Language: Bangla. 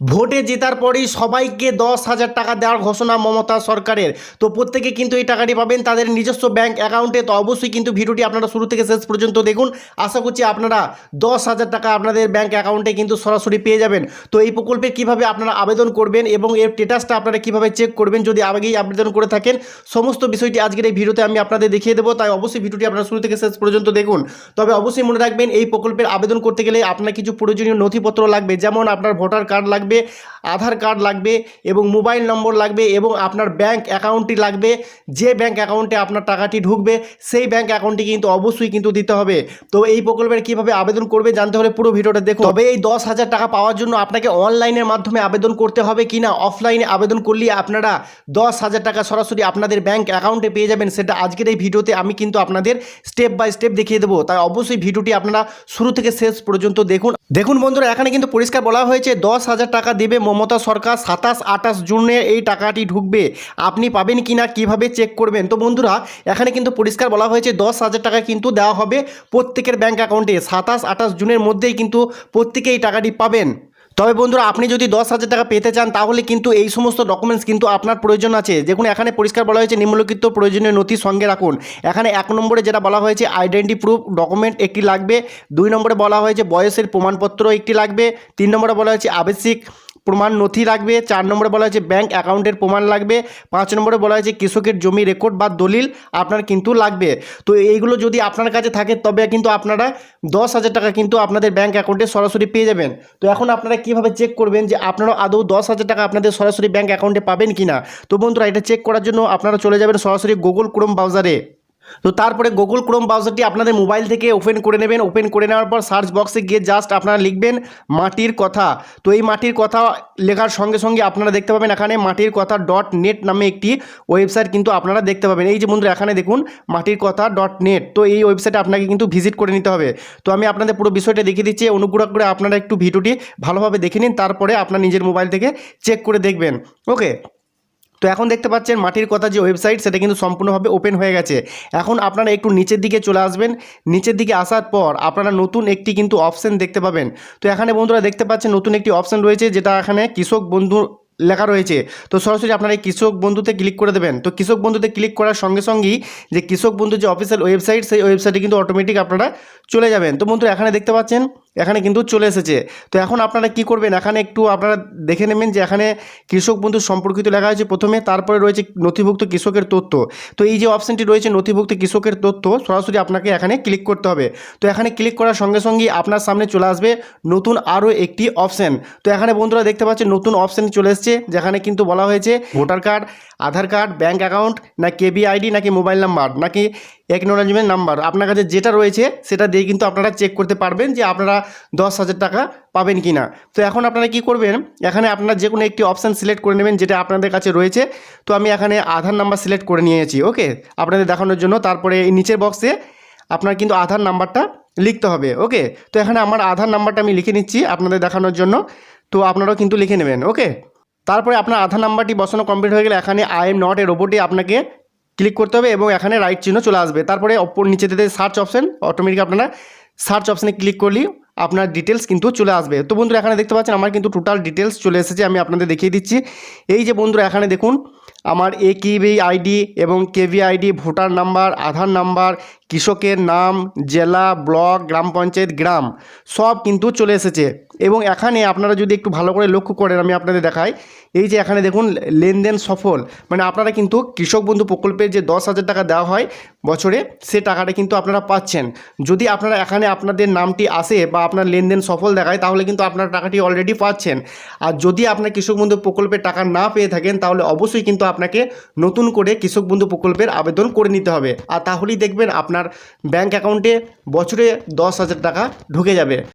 ভোটে জেতার পরেই সবাইকে দশ হাজার টাকা দেওয়ার ঘোষণা মমতা সরকারের। তো প্রত্যেকে কিন্তু এই টাকাটি পাবেন তাদের নিজস্ব ব্যাংক অ্যাকাউন্টে। তো অবশ্যই কিন্তু ভিডিওটি আপনারা শুরু থেকে শেষ পর্যন্ত দেখুন। আশা করছি আপনারা দশ হাজার টাকা আপনাদের ব্যাংক অ্যাকাউন্টে কিন্তু সরাসরি পেয়ে যাবেন। তো এই প্রকল্পে কীভাবে আপনারা আবেদন করবেন এবং এর স্টেটাসটা আপনারা কীভাবে চেক করবেন যদি আগেই আবেদন করে থাকেন? সমস্ত বিষয়টি আজকের এই ভিডিওতে আমি আপনাদের দেখিয়ে দেবো। তাই অবশ্যই ভিডিওটি আপনারা শুরু থেকে শেষ পর্যন্ত দেখুন। তবে অবশ্যই মনে রাখবেন, এই প্রকল্পের আবেদন করতে গেলে আপনার কিছু প্রয়োজনীয় নথিপত্র লাগবে। যেমন আপনার ভোটার কার্ড লাগবে আধার কার্ড লাগবে এবং মোবাইল নম্বর লাগবে এবং আপনার ব্যাংক অ্যাকাউন্টটি লাগবে। যে ব্যাংক অ্যাকাউন্টে আপনার টাকাটি ঢুকবে, সেই ব্যাংক অ্যাকাউন্টটি কিন্তু অবশ্যই কিন্তু দিতে হবে। তো এই প্রকল্পের কীভাবে আবেদন করবে জানতে হলে পুরো ভিডিওটা দেখুন। তবে এই দশ হাজার টাকা পাওয়ার জন্য আপনাকে অনলাইনের মাধ্যমে আবেদন করতে হবে কি না অফলাইনে আবেদন করলে আপনারা দশ হাজার টাকা সরাসরি আপনাদের ব্যাংক অ্যাকাউন্টে পেয়ে যাবেন। সেটা আজকের এই ভিডিওতে আমি কিন্তু আপনাদের স্টেপ বাই স্টেপ দেখিয়ে দেবো। তাই অবশ্যই ভিডিওটি আপনারা শুরু থেকে শেষ পর্যন্ত দেখুন। দেখুন বন্ধুরা, এখানে কিন্তু পরিষ্কার বলা হয়েছে, দশ হাজার টাকা দেবে মমতা সরকার, সাতাশ আঠাশ জুনে এই টাকাটি ঢুকবে। আপনি পাবেন কি না কীভাবে চেক করবেন? তো বন্ধুরা, এখানে কিন্তু পরিষ্কার বলা হয়েছে, দশ হাজার টাকা কিন্তু দেওয়া হবে প্রত্যেকের ব্যাঙ্ক অ্যাকাউন্টে সাতাশ আঠাশ জুনের মধ্যেই কিন্তু প্রত্যেকে এই টাকাটি পাবেন। তবে বন্ধুরা, আপনি যদি দশ হাজার টাকা পেতে চান, তাহলে কিন্তু এই সমস্ত ডকুমেন্টস কিন্তু আপনার প্রয়োজন আছে। দেখুন, এখানে পরিষ্কার বলা হয়েছে, নিম্নলিখিত প্রয়োজনীয় নথি সঙ্গে রাখুন। এখানে এক নম্বরে যেটা বলা হয়েছে আইডেন্টি প্রুফ ডকুমেন্ট একটি লাগবে। দুই নম্বরে বলা হয়েছে, বয়সের প্রমাণপত্র একটি লাগবে। তিন নম্বরে বলা হয়েছে আবশ্যিক প্রমাণ নথি লাগবে, চার নম্বরে বলা হয়েছে ব্যাংক অ্যাকাউন্টের প্রমাণ লাগবে, পাঁচ নম্বরে বলা হয়েছে কৃষকের জমি রেকর্ড বা দলিল আপনার কিন্তু লাগবে। তো এইগুলো যদি আপনার কাছে থাকে, তবে কিন্তু আপনারা দশ হাজার টাকা কিন্তু আপনাদের ব্যাংক অ্যাকাউন্টে সরাসরি পেয়ে যাবেন। তো এখন আপনারা কীভাবে চেক করবেন যে আপনারা আদৌ দশ হাজার টাকা আপনাদের সরাসরি ব্যাংক অ্যাকাউন্টে পাবেন কি না তো বন্ধুরা, এটা চেক করার জন্য আপনারা চলে যাবেন সরাসরি গুগল ক্রোম ব্রাউজারে তো তারপরে গুগল ক্রোম ব্রাউজারটি আপনাদের মোবাইল থেকে ওপেন করে নেবেন। ওপেন করে নেওয়ার পর সার্চ বক্সে গিয়ে জাস্ট আপনারা লিখবেন মাটির কথা। তো এই মাটির কথা লেখার সঙ্গে সঙ্গে আপনারা দেখতে পাবেন এখানে মাটির কথা ডট নেট নামে একটি ওয়েবসাইট কিন্তু আপনারা দেখতে পাবেন। এই যে বন্ধুরা, এখানে দেখুন মাটির কথা ডট নেট তো এই ওয়েবসাইটে আপনাকে কিন্তু ভিজিট করে নিতে হবে। তো আমি আপনাদের পুরো বিষয়টা দেখিয়ে দিচ্ছি। অনুগ্রহ করে আপনারা একটু ভিডিওটি ভালোভাবে দেখে নিন। তারপরে আপনার নিজের মোবাইল থেকে চেক করে দেখবেন। ওকে তো এখন দেখতে পাচ্ছেন মাটির কথা যে ওয়েবসাইট সেটা কিন্তু সম্পূর্ণভাবে ওপেন হয়ে গেছে। এখন আপনারা একটু নিচের দিকে চলে আসবেন। নিচের দিকে আসার পর আপনারা নতুন একটি কিন্তু অপশন দেখতে পাবেন। তো এখানে বন্ধুরা দেখতে পাচ্ছেন নতুন একটি অপশন রয়েছে, যেটা এখানে কৃষক বন্ধু লেখা রয়েছে। তো সরাসরি আপনারা কৃষক বন্ধুতে ক্লিক করে দেবেন। তো কৃষক বন্ধুতে ক্লিক করার সঙ্গে সঙ্গেই যে কৃষক বন্ধু যে অফিসিয়াল ওয়েবসাইট সেই ওয়েবসাইটে কিন্তু অটোমেটিক আপনারা চলে যাবেন। তো বন্ধুরা এখানে দেখতে পাচ্ছেন এখানে কিন্তু চলে এসেছে। তো এখন আপনারা কি করবেন? এখানে একটু আপনারা দেখে নেবেন যে এখানে কৃষক বন্ধু সম্পর্কিত লেখা হয়েছে প্রথমে, তারপরে রয়েছে নথিভুক্ত কৃষকের তথ্য। তো এই যে অপশানটি রয়েছে নথিভুক্ত কৃষকের তথ্য, সরাসরি আপনাকে এখানে ক্লিক করতে হবে। তো এখানে ক্লিক করার সঙ্গে সঙ্গেই আপনার সামনে চলে আসবে নতুন আরও একটি অপশান তো এখানে বন্ধুরা দেখতে পাচ্ছেন নতুন অপশান চলে এসছে, যেখানে কিন্তু বলা হয়েছে voter card, Aadhaar card bank account না কেবি আইডি নাকি মোবাইল নাম্বার নাকি একনোলজমেন্ট নাম্বার আপনার কাছে যেটা রয়েছে, সেটা দিয়ে কিন্তু আপনারা চেক করতে পারবেন যে আপনারা দশ হাজার টাকা পাবেন কি না তো এখন আপনারা কি করবেন? এখানে আপনারা যে কোনো একটি অপশান সিলেক্ট করে নেবেন যেটা আপনাদের কাছে রয়েছে। তো আমি এখানে আধার নাম্বার সিলেক্ট করে নিয়েছি ওকে আপনাদের দেখানোর জন্য। তারপরে এই নিচের বক্সে আপনার কিন্তু আধার নাম্বারটা লিখতে হবে ওকে তো এখানে আমার আধার নাম্বারটা আমি লিখে নিচ্ছি আপনাদের দেখানোর জন্য। তো আপনারাও কিন্তু লিখে নেবেন ওকে তারপরে আপনার আধার নাম্বারটি বসানো কমপ্লিট হয়ে গেলে এখানে আই এম নট এর ওপরটি আপনাকে ক্লিক করতে হবে এবং এখানে রাইট চিহ্ন চলে আসবে। তারপরে অপর নিচে দিতে সার্চ অপশান অটোমেটিক আপনারা সার্চ অপশানে ক্লিক করলেই আপনার ডিটেলস কিন্তু চলে আসবে। তো বন্ধুরা, এখানে দেখতে পাচ্ছেন আমার কিন্তু টোটাল ডিটেলস চলে এসেছে, আমি আপনাদের দেখিয়ে দিচ্ছি। এই যে বন্ধুরা, এখানে দেখুন আমার এ কিবি আইডি এবং KV ID, voter number, Aadhaar number, কৃষকের নাম, জেলা, ব্লক, গ্রাম পঞ্চায়েত, গ্রাম, সব কিন্তু চলে এসেছে। এবং এখানে আপনারা যদি একটু ভালো করে লক্ষ্য করেন, আমি আপনাদের দেখাই। এই যে এখানে দেখুন, লেনদেন সফল। মানে আপনারা কিন্তু কৃষক বন্ধু প্রকল্পের যে দশ হাজার টাকা দেওয়া হয় বছরে, সে টাকাটা কিন্তু আপনারা পাচ্ছেন। যদি আপনারা এখানে আপনাদের নামটি আসে বা আপনার লেনদেন সফল দেখায়, তাহলে কিন্তু আপনার টাকাটি অলরেডি পাচ্ছেন। আর যদি আপনার কৃষক বন্ধু প্রকল্পের টাকা না পেয়ে থাকেন, তাহলে অবশ্যই কিন্তু আপনাকে নতুন করে কৃষক বন্ধু প্রকল্পের আবেদন করে নিতে হবে। আর তাহলেই দেখবেন আপনার ব্যাংক অ্যাকাউন্টে বছরে দশ হাজার টাকা ঢুকে যাবে।